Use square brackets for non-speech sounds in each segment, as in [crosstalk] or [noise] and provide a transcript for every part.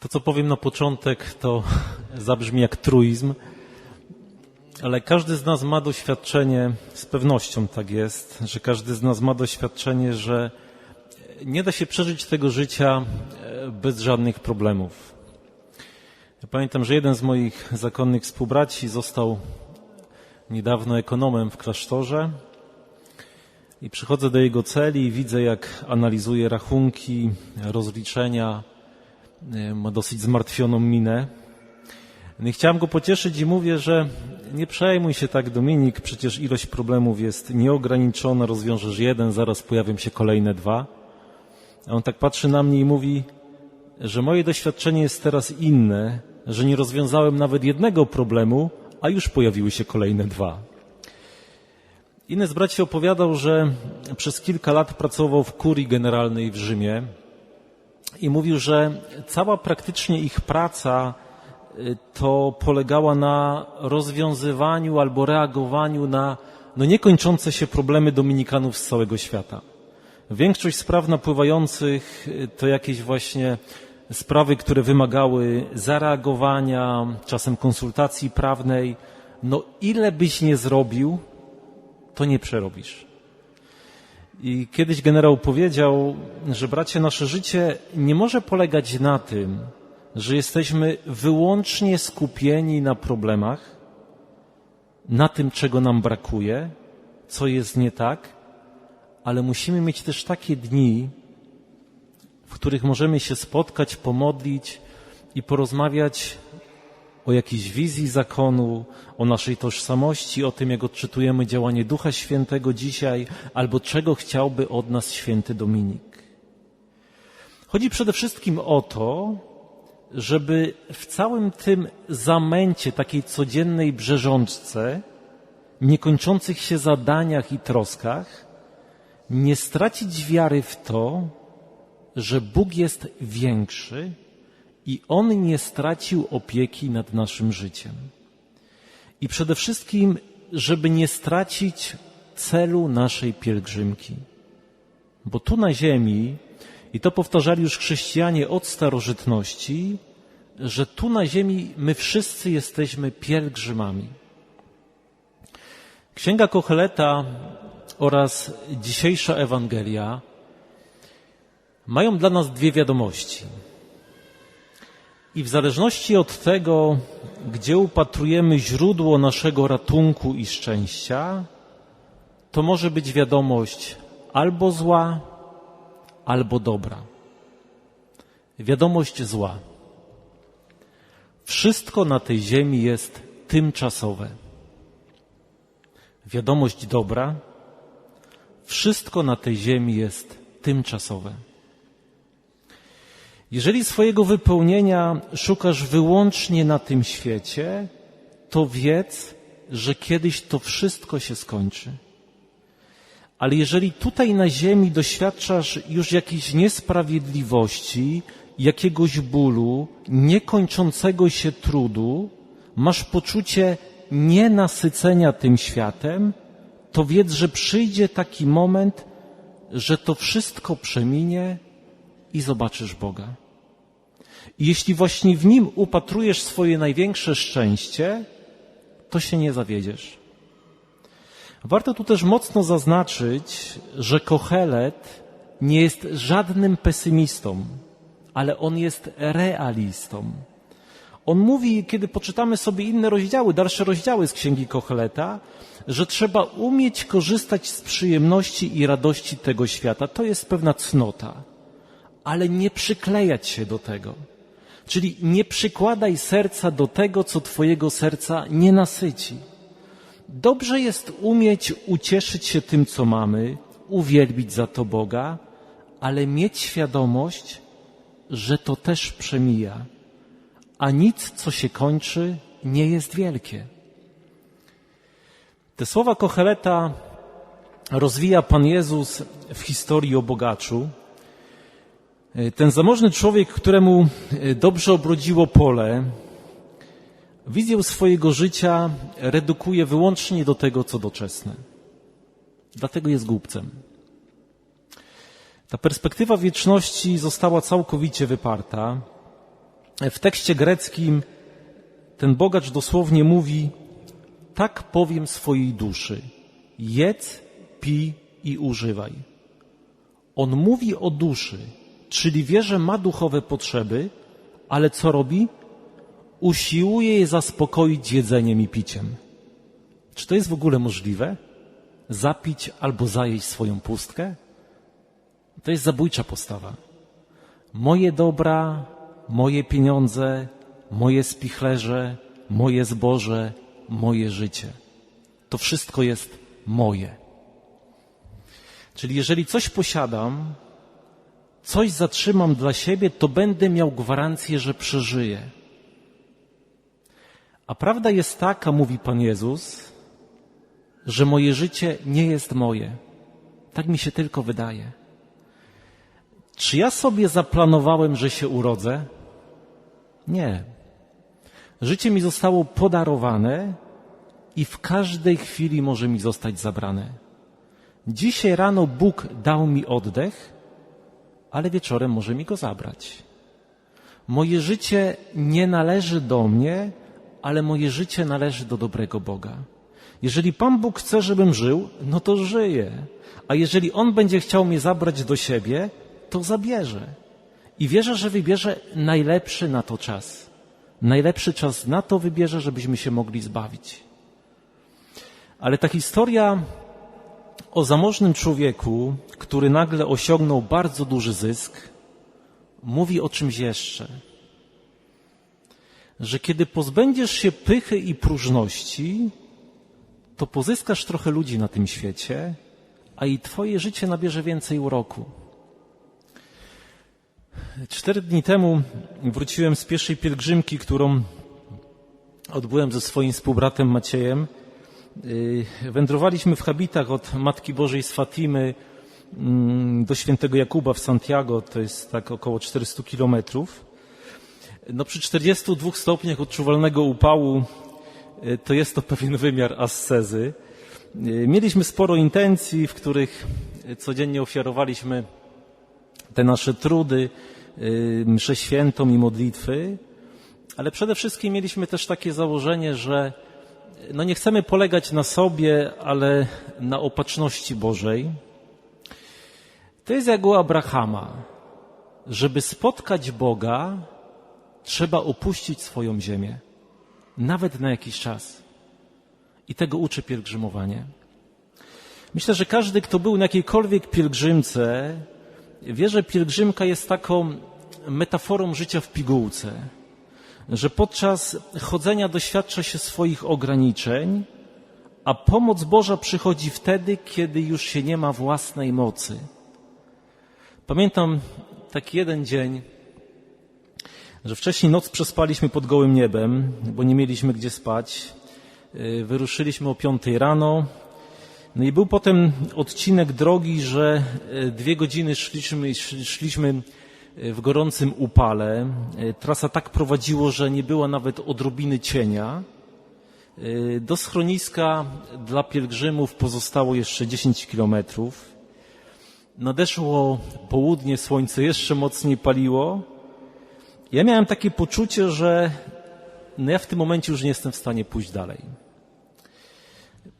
To, co powiem na początek, to [laughs] zabrzmi jak truizm, ale każdy z nas ma doświadczenie, z pewnością tak jest, że każdy z nas ma doświadczenie, że nie da się przeżyć tego życia e, bez żadnych problemów. Ja pamiętam, że jeden z moich zakonnych współbraci został niedawno ekonomem w klasztorze i przychodzę do jego celi i widzę, jak analizuje rachunki, rozliczenia, ma dosyć zmartwioną minę. I chciałem go pocieszyć i mówię, że nie przejmuj się tak, Dominik, przecież ilość problemów jest nieograniczona, rozwiążesz jeden, zaraz pojawią się kolejne dwa. A on tak patrzy na mnie i mówi, że moje doświadczenie jest teraz inne, że nie rozwiązałem nawet jednego problemu, a już pojawiły się kolejne dwa. Inny z braci opowiadał, że przez kilka lat pracował w kurii generalnej w Rzymie i mówił, że cała praktycznie ich praca y, to polegała na rozwiązywaniu albo reagowaniu na no, niekończące się problemy dominikanów z całego świata. Większość spraw napływających y, to jakieś właśnie sprawy, które wymagały zareagowania, czasem konsultacji prawnej. No ile byś nie zrobił, to nie przerobisz. I kiedyś generał powiedział, że bracie, nasze życie nie może polegać na tym, że jesteśmy wyłącznie skupieni na problemach, na tym, czego nam brakuje, co jest nie tak, ale musimy mieć też takie dni, w których możemy się spotkać, pomodlić i porozmawiać o jakiejś wizji zakonu, o naszej tożsamości, o tym, jak odczytujemy działanie Ducha Świętego dzisiaj, albo czego chciałby od nas święty Dominik. Chodzi przede wszystkim o to, żeby w całym tym zamęcie, takiej codziennej brzeżączce, niekończących się zadaniach i troskach, nie stracić wiary w to, że Bóg jest większy i On nie stracił opieki nad naszym życiem. I przede wszystkim, żeby nie stracić celu naszej pielgrzymki. Bo tu na ziemi, i to powtarzali już chrześcijanie od starożytności, że tu na ziemi my wszyscy jesteśmy pielgrzymami. Księga Kocheleta oraz dzisiejsza Ewangelia mają dla nas dwie wiadomości. I w zależności od tego, gdzie upatrujemy źródło naszego ratunku i szczęścia, to może być wiadomość albo zła, albo dobra. Wiadomość zła. Wszystko na tej ziemi jest tymczasowe. Wiadomość dobra. Wszystko na tej ziemi jest tymczasowe. Jeżeli swojego wypełnienia szukasz wyłącznie na tym świecie, to wiedz, że kiedyś to wszystko się skończy. Ale jeżeli tutaj na ziemi doświadczasz już jakiejś niesprawiedliwości, jakiegoś bólu, niekończącego się trudu, masz poczucie nienasycenia tym światem, to wiedz, że przyjdzie taki moment, że to wszystko przeminie i zobaczysz Boga. I jeśli właśnie w Nim upatrujesz swoje największe szczęście, to się nie zawiedziesz. Warto tu też mocno zaznaczyć, że Kohelet nie jest żadnym pesymistą, ale on jest realistą. On mówi, kiedy poczytamy sobie inne rozdziały, dalsze rozdziały z Księgi Kocheleta, że trzeba umieć korzystać z przyjemności i radości tego świata. To jest pewna cnota, ale nie przyklejać się do tego. Czyli nie przykładaj serca do tego, co Twojego serca nie nasyci. Dobrze jest umieć ucieszyć się tym, co mamy, uwielbić za to Boga, ale mieć świadomość, że to też przemija, a nic, co się kończy, nie jest wielkie. Te słowa Kocheleta rozwija Pan Jezus w historii o bogaczu. Ten zamożny człowiek, któremu dobrze obrodziło pole, wizję swojego życia redukuje wyłącznie do tego, co doczesne. Dlatego jest głupcem. Ta perspektywa wieczności została całkowicie wyparta. w tekście greckim ten bogacz dosłownie mówi: Tak powiem swojej duszy, jedz, pij i używaj. On mówi o duszy, czyli wie, że ma duchowe potrzeby, ale co robi? Usiłuje je zaspokoić jedzeniem i piciem. Czy to jest w ogóle możliwe? Zapić albo zajeść swoją pustkę? To jest zabójcza postawa. Moje dobra, moje pieniądze, moje spichlerze, moje zboże, moje życie. To wszystko jest moje. Czyli jeżeli coś posiadam, coś zatrzymam dla siebie, to będę miał gwarancję, że przeżyję. A prawda jest taka, mówi Pan Jezus, że moje życie nie jest moje. Tak mi się tylko wydaje. Czy ja sobie zaplanowałem, że się urodzę? Nie. Życie mi zostało podarowane i w każdej chwili może mi zostać zabrane. Dzisiaj rano Bóg dał mi oddech, ale wieczorem może mi go zabrać. Moje życie nie należy do mnie, ale moje życie należy do dobrego Boga. Jeżeli Pan Bóg chce, żebym żył, no to żyję. A jeżeli On będzie chciał mnie zabrać do siebie, to zabierze. I wierzę, że wybierze najlepszy na to czas. Najlepszy czas na to wybierze, żebyśmy się mogli zbawić. Ale ta historia o zamożnym człowieku, który nagle osiągnął bardzo duży zysk, mówi o czymś jeszcze. Że kiedy pozbędziesz się pychy i próżności, to pozyskasz trochę ludzi na tym świecie, a i twoje życie nabierze więcej uroku. Cztery dni temu wróciłem z pierwszej pielgrzymki, którą odbyłem ze swoim współbratem Maciejem. Wędrowaliśmy w habitach od Matki Bożej z Fatimy mm, do świętego Jakuba w Santiago, to jest tak około 400 kilometrów. No przy 42 stopniach odczuwalnego upału to jest to pewien wymiar ascezy. Mieliśmy sporo intencji, w których codziennie ofiarowaliśmy te nasze trudy, mszę świętą i modlitwy, ale przede wszystkim mieliśmy też takie założenie, że no nie chcemy polegać na sobie, ale na opatrzności Bożej. To jest jak u Abrahama. Żeby spotkać Boga, trzeba opuścić swoją ziemię, nawet na jakiś czas. I tego uczy pielgrzymowanie. Myślę, że każdy, kto był na jakiejkolwiek pielgrzymce, wie, że pielgrzymka jest taką metaforą życia w pigułce że podczas chodzenia doświadcza się swoich ograniczeń, a pomoc Boża przychodzi wtedy, kiedy już się nie ma własnej mocy. Pamiętam taki jeden dzień, że wcześniej noc przespaliśmy pod gołym niebem, bo nie mieliśmy gdzie spać. Wyruszyliśmy o piątej rano. No i był potem odcinek drogi, że dwie godziny szliśmy, szliśmy w gorącym upale. Trasa tak prowadziło, że nie było nawet odrobiny cienia. Do schroniska dla pielgrzymów pozostało jeszcze 10 kilometrów. Nadeszło południe, słońce jeszcze mocniej paliło. Ja miałem takie poczucie, że no ja w tym momencie już nie jestem w stanie pójść dalej.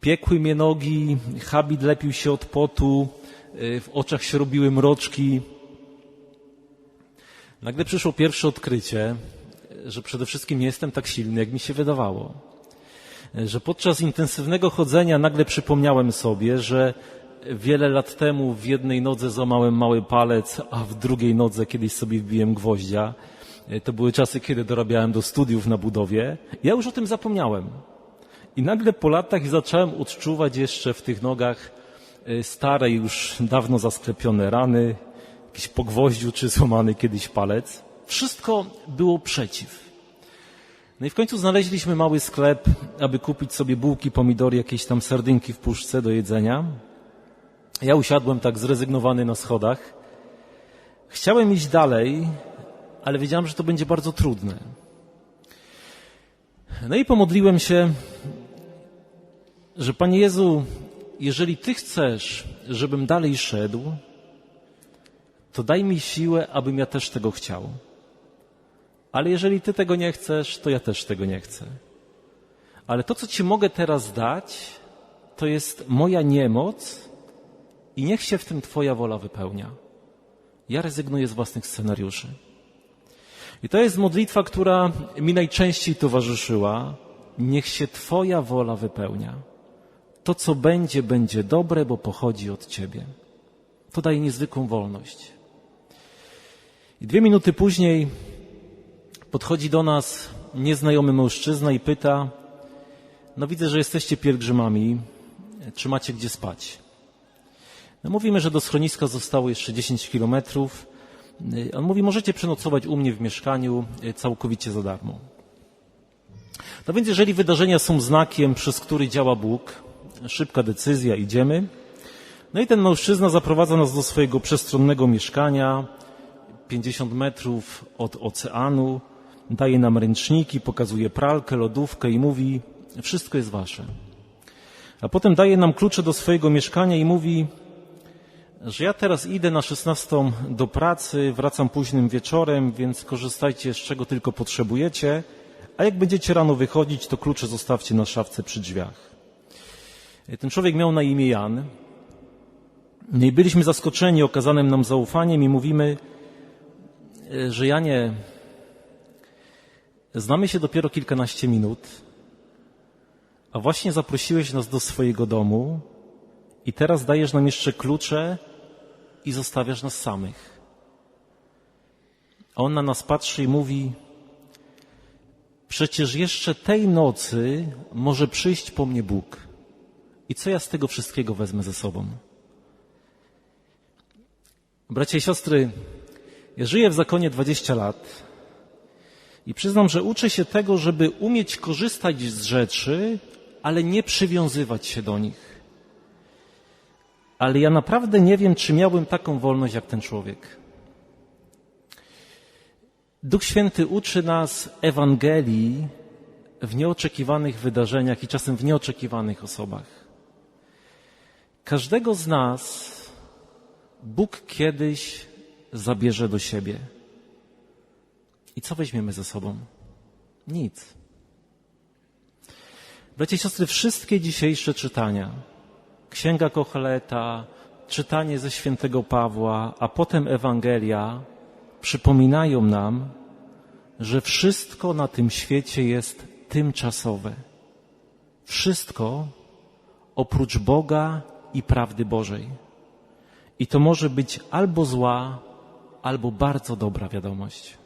Piekły mnie nogi, habit lepił się od potu, w oczach się robiły mroczki. Nagle przyszło pierwsze odkrycie, że przede wszystkim nie jestem tak silny, jak mi się wydawało. Że podczas intensywnego chodzenia nagle przypomniałem sobie, że wiele lat temu w jednej nodze złamałem mały palec, a w drugiej nodze kiedyś sobie wbiłem gwoździa. To były czasy, kiedy dorabiałem do studiów na budowie. Ja już o tym zapomniałem. I nagle po latach zacząłem odczuwać jeszcze w tych nogach stare, już dawno zasklepione rany, jakiś po gwoździu czy złamany kiedyś palec. Wszystko było przeciw. No i w końcu znaleźliśmy mały sklep, aby kupić sobie bułki, pomidory, jakieś tam sardynki w puszce do jedzenia. Ja usiadłem tak zrezygnowany na schodach. Chciałem iść dalej, ale wiedziałem, że to będzie bardzo trudne. No i pomodliłem się, że Panie Jezu, jeżeli Ty chcesz, żebym dalej szedł, to daj mi siłę, abym ja też tego chciał. Ale jeżeli ty tego nie chcesz, to ja też tego nie chcę. Ale to, co ci mogę teraz dać, to jest moja niemoc i niech się w tym twoja wola wypełnia. Ja rezygnuję z własnych scenariuszy. I to jest modlitwa, która mi najczęściej towarzyszyła. Niech się Twoja wola wypełnia. To, co będzie, będzie dobre, bo pochodzi od Ciebie. To daje niezwykłą wolność. I dwie minuty później podchodzi do nas nieznajomy mężczyzna i pyta: No, widzę, że jesteście pielgrzymami. Czy macie gdzie spać? No, mówimy, że do schroniska zostało jeszcze 10 kilometrów. On mówi, możecie przenocować u mnie w mieszkaniu całkowicie za darmo. No więc jeżeli wydarzenia są znakiem, przez który działa Bóg, szybka decyzja, idziemy. No i ten mężczyzna zaprowadza nas do swojego przestronnego mieszkania, 50 metrów od oceanu, daje nam ręczniki, pokazuje pralkę, lodówkę i mówi, wszystko jest wasze. A potem daje nam klucze do swojego mieszkania i mówi, że ja teraz idę na 16 do pracy, wracam późnym wieczorem, więc korzystajcie z czego tylko potrzebujecie, a jak będziecie rano wychodzić, to klucze zostawcie na szafce przy drzwiach. Ten człowiek miał na imię Jan. No i byliśmy zaskoczeni okazanym nam zaufaniem i mówimy, że Janie, znamy się dopiero kilkanaście minut, a właśnie zaprosiłeś nas do swojego domu i teraz dajesz nam jeszcze klucze i zostawiasz nas samych. A on na nas patrzy i mówi: Przecież jeszcze tej nocy może przyjść po mnie Bóg. I co ja z tego wszystkiego wezmę ze sobą? Bracia i siostry, ja żyję w zakonie 20 lat i przyznam, że uczę się tego, żeby umieć korzystać z rzeczy, ale nie przywiązywać się do nich. Ale ja naprawdę nie wiem, czy miałbym taką wolność jak ten człowiek. Duch Święty uczy nas Ewangelii w nieoczekiwanych wydarzeniach i czasem w nieoczekiwanych osobach. Każdego z nas Bóg kiedyś zabierze do siebie. I co weźmiemy ze sobą? Nic. Bracia i siostry, wszystkie dzisiejsze czytania, Księga Kocheleta, czytanie ze świętego Pawła, a potem Ewangelia przypominają nam, że wszystko na tym świecie jest tymczasowe. Wszystko oprócz Boga i prawdy Bożej. I to może być albo zła, albo bardzo dobra wiadomość.